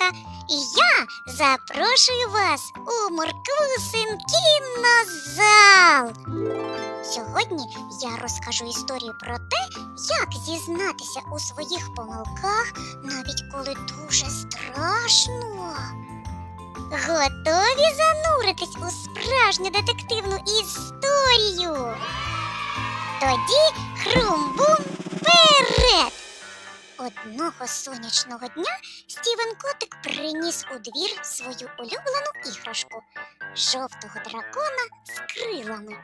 Ромка, і я запрошую вас у Морквусин кінозал. Сьогодні я розкажу історію про те, як зізнатися у своїх помилках, навіть коли дуже страшно. Готові зануритись у справжню детективну історію? Тоді хрум-бум вперед! Одного сонячного дня Стівен Котик приніс у двір свою улюблену іграшку жовтого дракона з крилами.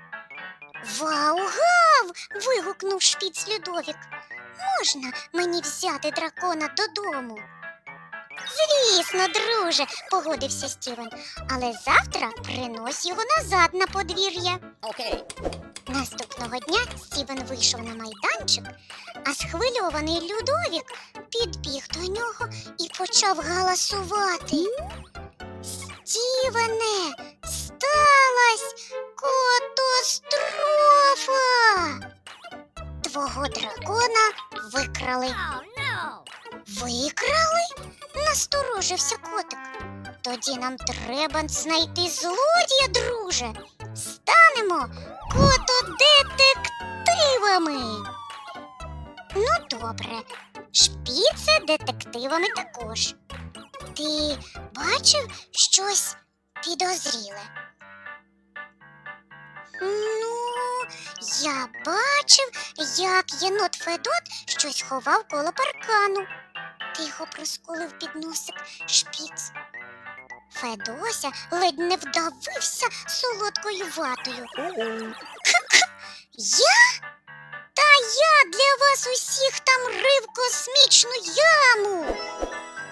Вау, гав! вигукнув шпіц Людовік. Можна мені взяти дракона додому? Звісно, друже, погодився Стівен, але завтра принось його назад на подвір'я. Okay. Наступного дня Стівен вийшов на майданчик, а схвильований Людовік підбіг до нього і почав галасувати. Стівене, сталась катастрофа! Твого дракона викрали. Викрали? Насторожився котик. Тоді нам треба знайти злодія, друже. Станемо котодетективами. Ну, добре, шпіце детективами також. Ти бачив щось підозріле? Ну, я бачив, як єнот Федот щось ховав коло паркану. Тихо проскулив під носик шпіц. Федося ледь не вдавився солодкою ватою. Я? Та я для вас усіх там рив космічну яму.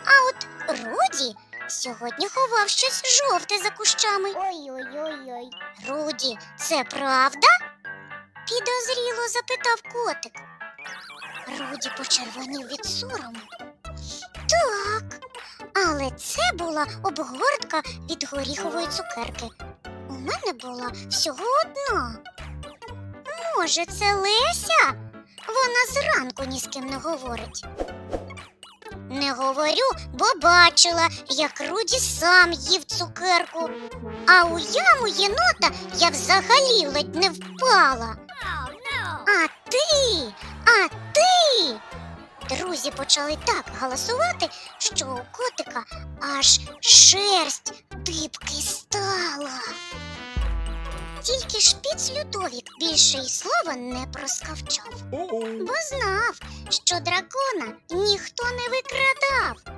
А от Руді сьогодні ховав щось жовте за кущами. Ой-ой-ой-ой. Руді, це правда? підозріло запитав котик. Руді почервонів від сорому. Так, але це була обгортка від горіхової цукерки. У мене була всього одна. Може, це Леся? Вона зранку ні з ким не говорить. Не говорю, бо бачила, як Руді сам їв цукерку. А у яму єнота я взагалі ледь не впала. Oh! А ти, а ти. Друзі почали так галасувати, що у котика аж шерсть дибки стала. Тільки шпіц Людовік більше й слова не проскавчав, бо знав, що дракона ніхто не викрадав.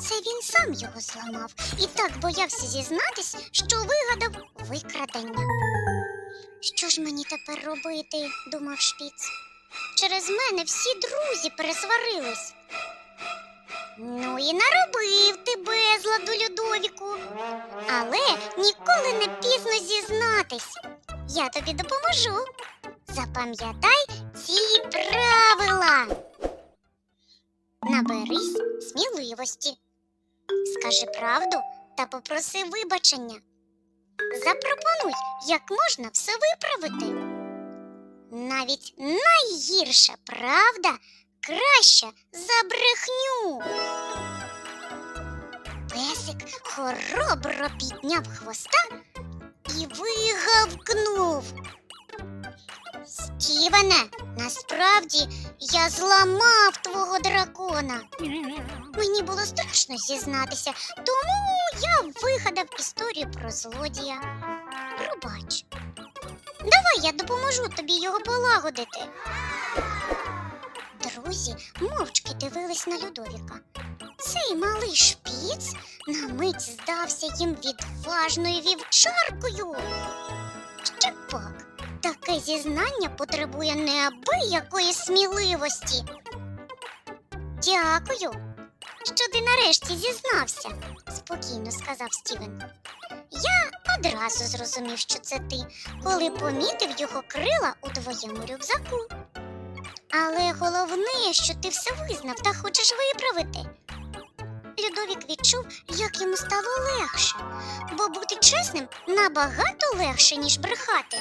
Це він сам його зламав і так боявся зізнатись, що вигадав викрадення. Що ж мені тепер робити? думав шпіц. Через мене всі друзі пересварились. Ну і наробив ти безладу Людовіку. Але ніколи не пізно зізнатись. Я тобі допоможу. Запам'ятай ці правила. Наберись сміливості. Скажи правду та попроси вибачення. Запропонуй, як можна все виправити. Навіть найгірша правда краща за брехню. Песик хоробро підняв хвоста і вигавкнув. Стівене, насправді я зламав твого дракона. Мені було страшно зізнатися, тому я вигадав історію про злодія. Пробач. Давай я допоможу тобі його полагодити. Друзі мовчки дивились на Людовіка. Цей малий шпіц на мить здався їм відважною вівчаркою. Ще пак, таке зізнання потребує неабиякої сміливості. Дякую, що ти нарешті зізнався, спокійно сказав Стівен. Одразу зрозумів, що це ти, коли помітив його крила у твоєму рюкзаку. Але головне, що ти все визнав та хочеш виправити. Людовік відчув, як йому стало легше, бо бути чесним набагато легше, ніж брехати.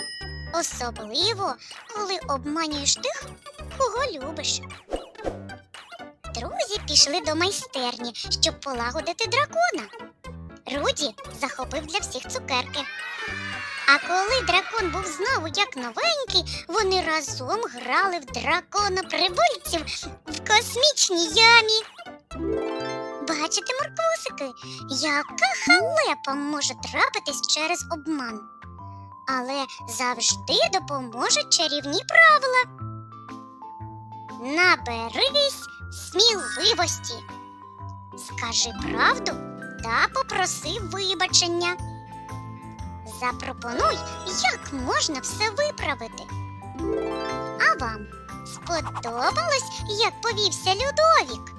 Особливо, коли обманюєш тих, кого любиш. друзі пішли до майстерні, щоб полагодити дракона. Руді захопив для всіх цукерки. А коли дракон був знову як новенький, вони разом грали в дракона прибульців в космічній ямі. Бачите, морквусики, яка халепа може трапитись через обман. Але завжди допоможуть чарівні правила. Наберись сміливості. Скажи правду та попроси вибачення. Запропонуй, як можна все виправити. А вам сподобалось, як повівся Людовік?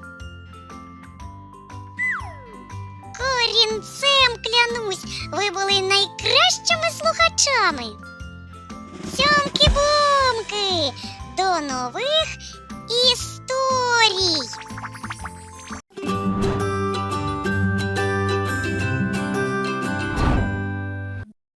Корінцем клянусь, ви були найкращими слухачами. Цьомки-бомки! До нових